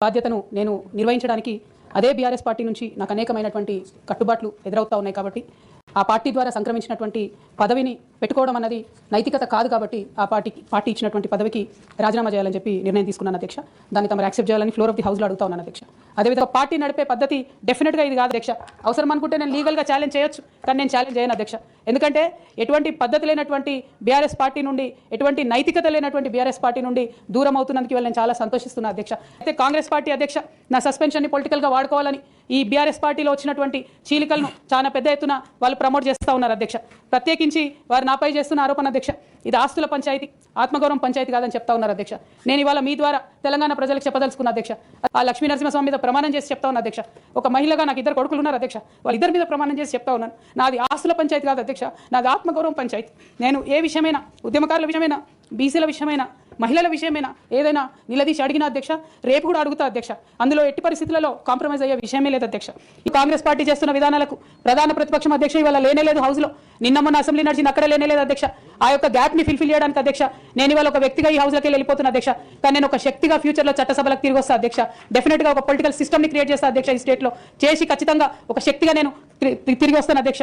బాధ్యతను నేను నిర్వహించడానికి అదే బీఆర్ఎస్ పార్టీ నుంచి నాకు అనేకమైనటువంటి కట్టుబాట్లు ఎదురవుతా ఉన్నాయి కాబట్టి ఆ పార్టీ ద్వారా సంక్రమించినటువంటి పదవిని పెట్టుకోవడం అన్నది నైతికత కాదు కాబట్టి ఆ పార్టీకి పార్టీ ఇచ్చినటువంటి పదవికి రాజీనామా చేయాలని చెప్పి నిర్ణయం తీసుకున్నాను అధ్యక్ష. దాన్ని తమరు యాక్సెప్ట్ చేయాలని ఫ్లోర్ ఆఫ్ ది హౌస్లో అడుగుతా ఉన్నాను అధ్యక్ష. అదేవిధంగా పార్టీ నడిపే పద్ధతి డెఫినెట్గా ఇది కాదు అధ్యక్ష. అవసరం అనుకుంటే నేను లీగల్గా ఛాలెంజ్ చేయొచ్చు కానీ నేను ఛాలెంజ్ చేయను అధ్యక్ష. ఎందుకంటే ఎటువంటి పద్ధతి లేనటువంటి బీఆర్ఎస్ పార్టీ నుండి ఎటువంటి నైతికత లేనటువంటి బీఆర్ఎస్ పార్టీ నుండి దూరం అవుతున్నందుకు వెళ్ళి నేను చాలా సంతోషిస్తున్నా అధ్యక్ష. అయితే కాంగ్రెస్ పార్టీ అధ్యక్ష నా సస్పెన్షన్ని పొలిటికల్గా వాడుకోవాలని ఈ బీఆర్ఎస్ పార్టీలో వచ్చినటువంటి చీలికలను చాలా పెద్ద ఎత్తున వాళ్ళు ప్రమోట్ చేస్తూ ఉన్నారు అధ్యక్ష. ప్రత్యేకించి వారు నాపై చేస్తున్న ఆరోపణ అధ్యక్ష. ఇది ఆస్తుల పంచాయతీ ఆత్మగౌరవం పంచాయతీ కాదని చెప్తా ఉన్నారు అధ్యక్ష. నేను ఇవాళ మీ ద్వారా తెలంగాణ ప్రజలకు చెప్పదలుచుకున్న అధ్యక్ష. ఆ లక్ష్మీ నరసింహస్వామి మీద ప్రమాణం చేసి చెప్తా ఉన్నా అధ్యక్ష. ఒక మహిళగా నాకు ఇద్దరు కొడుకులు ఉన్నారు అధ్యక్ష. వాళ్ళిద్దరి మీద ప్రమాణం చేసి చెప్తా ఉన్నాను. నాది ఆస్తుల పంచాయతీ కాదు అధ్యక్ష. నాది ఆత్మగౌరవం పంచాయతీ. నేను ఏ విషయమైనా ఉద్యమకారుల విషయమైనా బీసీల విషయమైనా మహిళల విషయమైనా? ఏదైనా నిలదీసి అడిగిన అధ్యక్ష రేపు కూడా అడుగుతా అధ్యక్ష. అందులో ఎట్టి పరిస్థితులలో కాంప్రమైజ్ అయ్యే విషయమే లేదు అధ్యక్ష. ఈ కాంగ్రెస్ పార్టీ చేస్తున్న విధానాలకు ప్రధాన ప్రతిపక్షం అధ్యక్ష ఇవాళ లేనే లేదు హౌస్లో. నిన్న మొన్న అసెంబ్లీ నడిచింది అక్కడ లేనే లేదు అధ్యక్ష. ఆ యొక్క గ్యాప్ని ఫిల్ఫిల్ చేయడానికి అధ్యక్ష నేను ఇవాళ ఒక వ్యక్తిగా ఈ హౌస్లోకి వెళ్ళి వెళ్ళిపోతున్న అధ్యక్ష. కానీ నేను ఒక శక్తిగా ఫ్యూచర్లో చట్టసభలకు తిరిగి వస్తా అధ్యక్ష. డెఫినెట్గా ఒక పొలిటికల్ సిస్టమ్ని క్రియేట్ చేస్తా అధ్యక్ష ఈ స్టేట్లో చేసి ఖచ్చితంగా ఒక శక్తిగా నేను తిరిగి వస్తాను అధ్యక్ష.